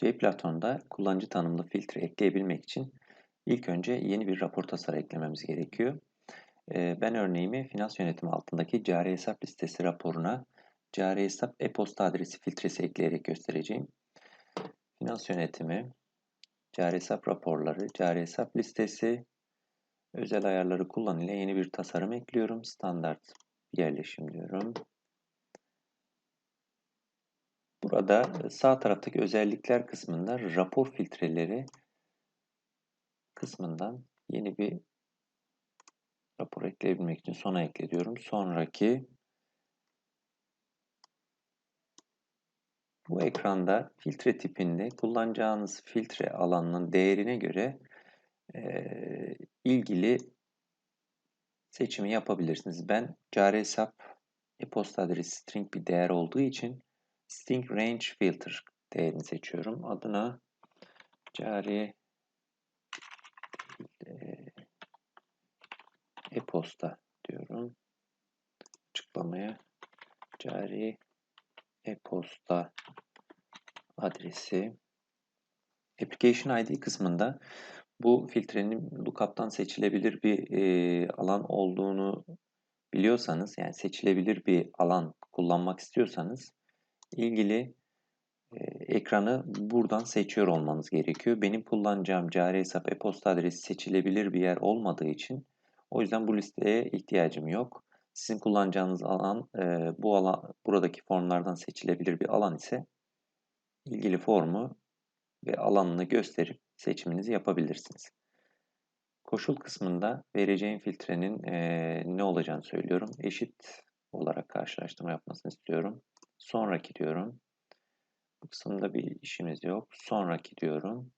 JPlaton'da kullanıcı tanımlı filtre ekleyebilmek için ilk önce yeni bir rapor tasarı eklememiz gerekiyor. Ee, ben örneğimi finans yönetimi altındaki cari hesap listesi raporuna cari hesap e-posta adresi filtresi ekleyerek göstereceğim. Finans yönetimi, cari hesap raporları, cari hesap listesi, özel ayarları kullan ile yeni bir tasarım ekliyorum. Standart yerleşim diyorum. Burada e, sağ taraftaki özellikler kısmında rapor filtreleri kısmından yeni bir rapor ekleyebilmek için sona ekle diyorum. Sonraki bu ekranda filtre tipinde kullanacağınız filtre alanının değerine göre e, ilgili seçimi yapabilirsiniz. Ben cari hesap e-posta adresi string bir değer olduğu için string range filter değerini seçiyorum. Adına cari e-posta diyorum. Açıklamaya cari e-posta adresi Application ID kısmında bu filtrenin lookup'tan seçilebilir bir e, alan olduğunu biliyorsanız yani seçilebilir bir alan kullanmak istiyorsanız ilgili ekranı buradan seçiyor olmanız gerekiyor. Benim kullanacağım cari hesap e-posta adresi seçilebilir bir yer olmadığı için o yüzden bu listeye ihtiyacım yok. Sizin kullanacağınız alan e, bu alan buradaki formlardan seçilebilir bir alan ise ilgili formu ve alanını gösterip seçiminizi yapabilirsiniz. Koşul kısmında vereceğim filtrenin e, ne olacağını söylüyorum. Eşit olarak karşılaştırma yapmasını istiyorum. Sonraki diyorum. Bu kısımda bir işimiz yok. Sonraki diyorum.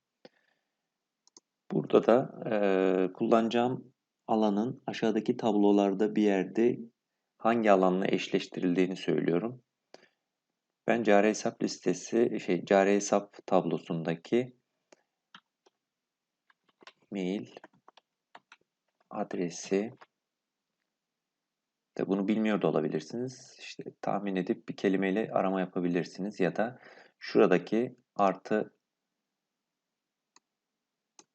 Burada da e, kullanacağım alanın aşağıdaki tablolarda bir yerde hangi alanla eşleştirildiğini söylüyorum. Ben cari hesap listesi, şey cari hesap tablosundaki mail adresi de bunu bilmiyor da olabilirsiniz. İşte tahmin edip bir kelimeyle arama yapabilirsiniz ya da şuradaki artı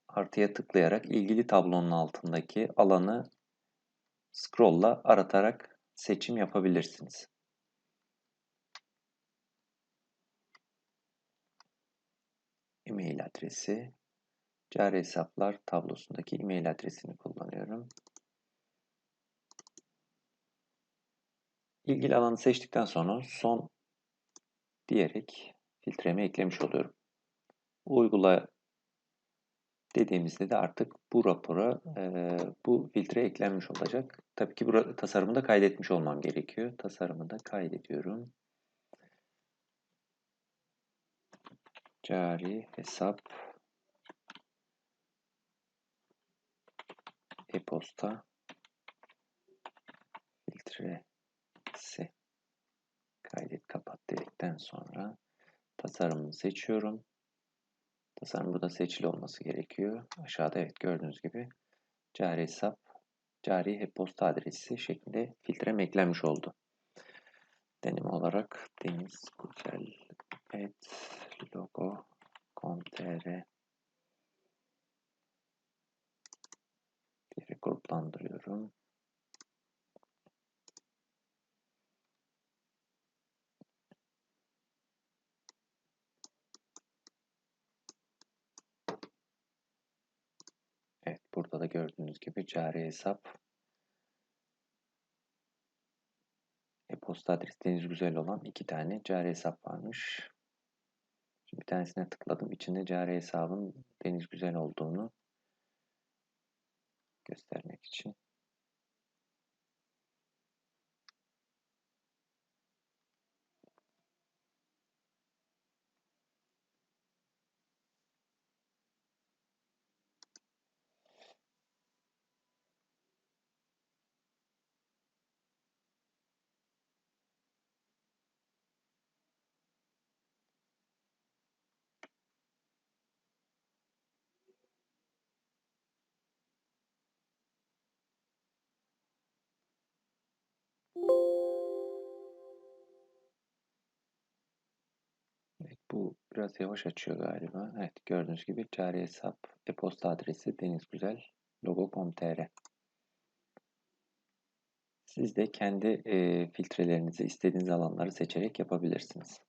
artıya tıklayarak ilgili tablonun altındaki alanı scroll'la aratarak seçim yapabilirsiniz. E-mail adresi, cari hesaplar tablosundaki e-mail adresini kullanıyorum. İlgili alanı seçtikten sonra son diyerek filtremi eklemiş oluyorum. Uygula dediğimizde de artık bu rapora e, bu filtre eklenmiş olacak. Tabii ki bu tasarımı da kaydetmiş olmam gerekiyor. Tasarımı da kaydediyorum. Cari hesap e-posta filtresi kaydet kapat dedikten sonra tasarımını seçiyorum. Tasarım burada seçili olması gerekiyor. Aşağıda evet gördüğünüz gibi cari hesap, cari e-posta adresi şeklinde filtrem eklenmiş oldu. Deneme olarak deniz güzel et logo com.tr diye gruplandırıyorum. Evet burada da gördüğünüz gibi cari hesap e-posta adresi Deniz Güzel olan iki tane cari hesap varmış. Şimdi bir tanesine tıkladım. İçinde cari hesabın Deniz Güzel olduğunu göstermek için. Bu biraz yavaş açıyor galiba. Evet gördüğünüz gibi cari hesap, e-posta adresi denizgüzel logo.com.tr Siz de kendi e, filtrelerinizi istediğiniz alanları seçerek yapabilirsiniz.